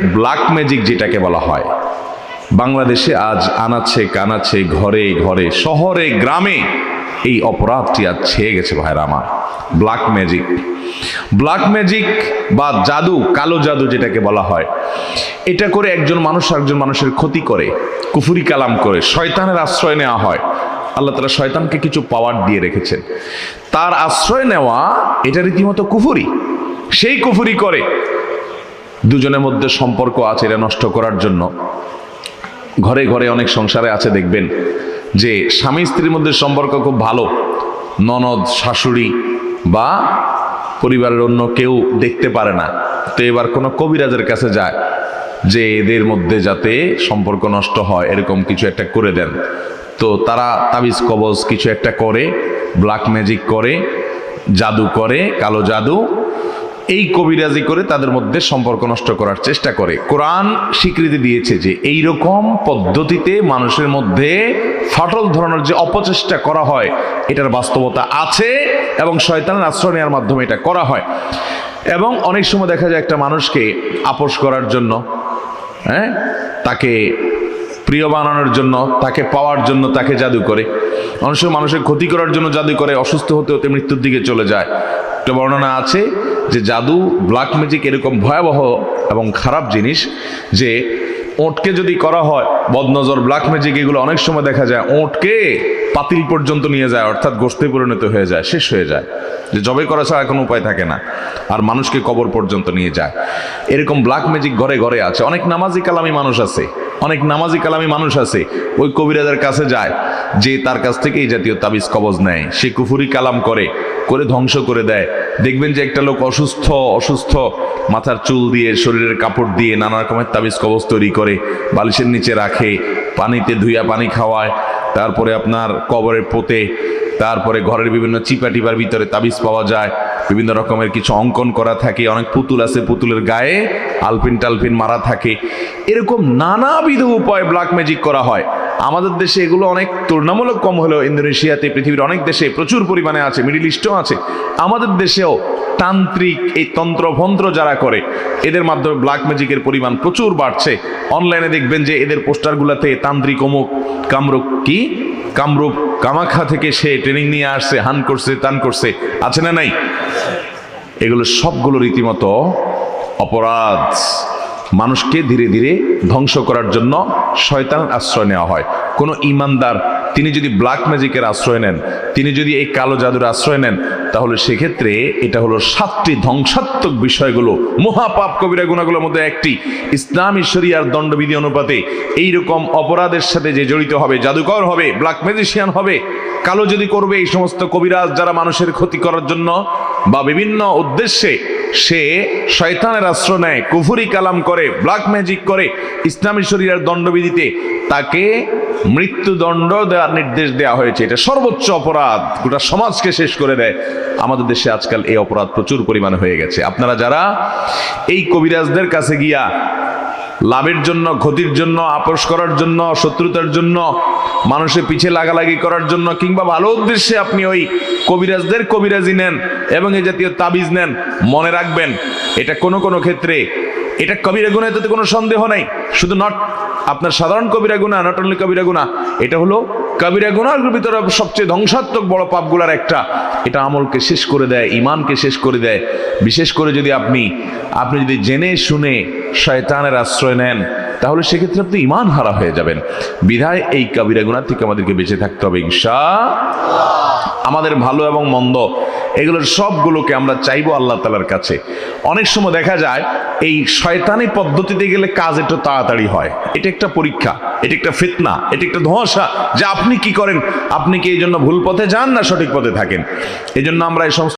Black magic যেটাকে বলা হয়। বাংলাদেশে আজ আনাচ্ছে, কানাচ্ছে, ঘরে ঘরে, শহরে, গ্রামে এই অপরাধটি আজ ছেয়ে গেছে ভাইরা আমার। ব্ল্যাক ম্যাজিক ব্ল্যাক ম্যাজিক বা জাদু, কালো জাদু যেটাকে বলা হয়, এটা করে একজন মানুষ একজন মানুষের ক্ষতি করে, কুফুরি কালাম করে, শয়তানের আশ্রয় নেওয়া হয়। আল্লাহ তালা শয়তানকে কিছু পাওয়ার দিয়ে রেখেছেন। তার আশ্রয় নেওয়া, এটা রীতিমতো কুফুরি। সেই কুফুরি করে দুজনের মধ্যে সম্পর্ক আছে এটা নষ্ট করার জন্য। ঘরে ঘরে অনেক সংসারে আছে, দেখবেন, যে স্বামী স্ত্রীর মধ্যে সম্পর্ক খুব ভালো, ননদ, শাশুড়ি বা পরিবারের অন্য কেউ দেখতে পারে না। তো এবার কোনো কবিরাজের কাছে যায় যে এদের মধ্যে যাতে সম্পর্ক নষ্ট হয়, এরকম কিছু একটা করে দেন। তো তারা তাবিজ কবজ কিছু একটা করে ব্ল্যাক ম্যাজিক করে, জাদু করে, কালো জাদু এই কবিরাজি করে তাদের মধ্যে সম্পর্ক নষ্ট করার চেষ্টা করে। কোরআন স্বীকৃতি দিয়েছে যে এই রকম পদ্ধতিতে মানুষের মধ্যে ফাটল ধরানোর যে অপচেষ্টা করা হয়, এটার বাস্তবতা আছে এবং শয়তানের আশ্রয় নেওয়ার মাধ্যমে এটা করা হয়। এবং অনেক সময় দেখা যায় একটা মানুষকে আপোষ করার জন্য হ্যাঁ তাকে প্রিয় বানানোর জন্য, তাকে পাওয়ার জন্য তাকে জাদু করে। অনেক সময় মানুষের ক্ষতি করার জন্য জাদু করে, অসুস্থ হতে হতে মৃত্যুর দিকে চলে যায়। একটা বর্ণনা আছে যে জাদু ব্ল্যাক ম্যাজিক এরকম ভয়াবহ এবং খারাপ জিনিস যে ওঁটকে যদি করা হয়, বদনজর ব্ল্যাক ম্যাজিক এগুলো অনেক সময় দেখা যায়, ওঁটকে পাতিল পর্যন্ত নিয়ে যায়, অর্থাৎ গোস্তে পরিণত হয়ে যায়, শেষ হয়ে যায়। যে জবে করা ছাড়া কোনো উপায় থাকে না, আর মানুষকে কবর পর্যন্ত নিয়ে যায়। এরকম ব্ল্যাক ম্যাজিক ঘরে ঘরে আছে। অনেক নামাজি কালামি মানুষ আছে, অনেক নামাজি কালামি মানুষ আছে। ওই কবিরাজের কাছে যায়, যে তার কাছ থেকে এই জাতীয় তাবিজ কবজ নেয়। সে কুফুরি কালাম করে করে ধ্বংস করে দেয়। দেখবেন যে একটা লোক অসুস্থ অসুস্থ, মাথার চুল দিয়ে, শরীরের কাপড় দিয়ে নানা রকমের তাবিজ কবজ তৈরি করে, বালিশের নিচে রাখে, পানিতে ধুইয়া পানি খাওয়ায়, তারপরে আপনার কবরের পোতে, তারপরে ঘরের বিভিন্ন চিপা টিপার ভিতরে তাবিজ পাওয়া যায়, বিভিন্ন রকমের কিছু অঙ্কন করা থাকে, অনেক পুতুল আছে, পুতুলের গায়ে আলপিন টালপিন মারা থাকে। এরকম নানাবিধ উপায় ব্ল্যাক ম্যাজিক করা হয়। আমাদের দেশে এগুলো অনেক তুলনামূলক কম হলেও ইন্দোনেশিয়াতে, পৃথিবীর অনেক দেশে প্রচুর পরিমাণে আছে, মিডিল ইস্টও আছে। আমাদের দেশেও তান্ত্রিক এই তন্ত্রভন্ত্র যারা করে, এদের মাধ্যমে ব্ল্যাক ম্যাজিকের পরিমাণ প্রচুর বাড়ছে। অনলাইনে দেখবেন যে এদের পোস্টারগুলোতে তান্ত্রিক অমুক কামরূপ কি? কামরূপ কামাখা থেকে সে ট্রেনিং নিয়ে আসছে, হান করছে, তান করছে, আছে না নাই? এগুলো সবগুলো রীতিমতো অপরাধ। মানুষকে ধীরে ধীরে ধ্বংস করার জন্য শয়তানের আশ্রয় নেওয়া হয়। কোনো ইমানদার, তিনি যদি ব্ল্যাক ম্যাজিকের আশ্রয় নেন, তিনি যদি এই কালো জাদুর আশ্রয় নেন, তাহলে সেক্ষেত্রে এটা হলো সাতটি ধ্বংসাত্মক বিষয়গুলো, মহাপাপ কবিরা গুণাগুলোর মধ্যে একটি। ইসলামী শরিয়ার দণ্ডবিধি অনুপাতে এইরকম অপরাধের সাথে যে জড়িত হবে, জাদুকর হবে ব্ল্যাক ম্যাজিশিয়ান হবে, কালো যদি করবে এই সমস্ত কবিরাজ যারা মানুষের ক্ষতি করার জন্য বা বিভিন্ন উদ্দেশ্যে সে শয়তানের আশ্রয় নেয়, কুফুরি কালাম করে ব্ল্যাক ম্যাজিক করে, ইসলামী শরীরের দণ্ডবিধিতে তাকে মৃত্যুদণ্ড দেওয়ার নির্দেশ দেওয়া হয়েছে। এটা সর্বোচ্চ অপরাধ, গোটা সমাজকে শেষ করে দেয়। আমাদের দেশে আজকাল এই অপরাধ প্রচুর পরিমাণে হয়ে গেছে। আপনারা যারা এই কবিরাজদের কাছে গিয়া লাভের জন্য, ক্ষতির জন্য, আপোষ করার জন্য, শত্রুতার জন্য, মানুষের পিছে লাগালাগি করার জন্য, কিংবা ভালো উদ্দেশ্যে আপনি ওই কবিরাজদের কবিরাজি নেন এবং এই জাতীয় তাবিজ নেন, মনে রাখবেন, এটা কোনো কোনো ক্ষেত্রে, এটা কবিরা গুণা এতে কোনো সন্দেহ নাই। শুধু নট আপনার সাধারণ কবিরা গুণা নট অনলি কবিরা গুণা, এটা হলো কবিরা গুনার ভিতরে সবচেয়ে ধ্বংসাত্মক বড় পাপগুলার একটা। এটা আমলকে শেষ করে দেয় ইমানকে শেষ করে দেয়। বিশেষ করে যদি আপনি আপনি যদি জেনে শুনে শয়তানের আশ্রয় নেন, তাহলে সেক্ষেত্রে আপনি ইমান হারা হয়ে যাবেন। বিধায় এই কবিরা গুণার থেকে আমাদেরকে বেঁচে থাকতে হবে ঈশা আমাদের ভালো এবং মন্দ এগুলোর সবগুলোকে আমরা চাইব আল্লাহ তালার কাছে। অনেক সময় দেখা যায়, এই শয়তানি পদ্ধতিতে গেলে কাজ একটু তাড়াতাড়ি হয়। এটা একটা পরীক্ষা, এটা একটা ফিতনা, এটা একটা ধোঁয়াশা যে আপনি কি করেন? আপনি কি এই জন্য ভুল পথে যান না সঠিক পথে থাকেন? এই জন্য আমরা এই সমস্ত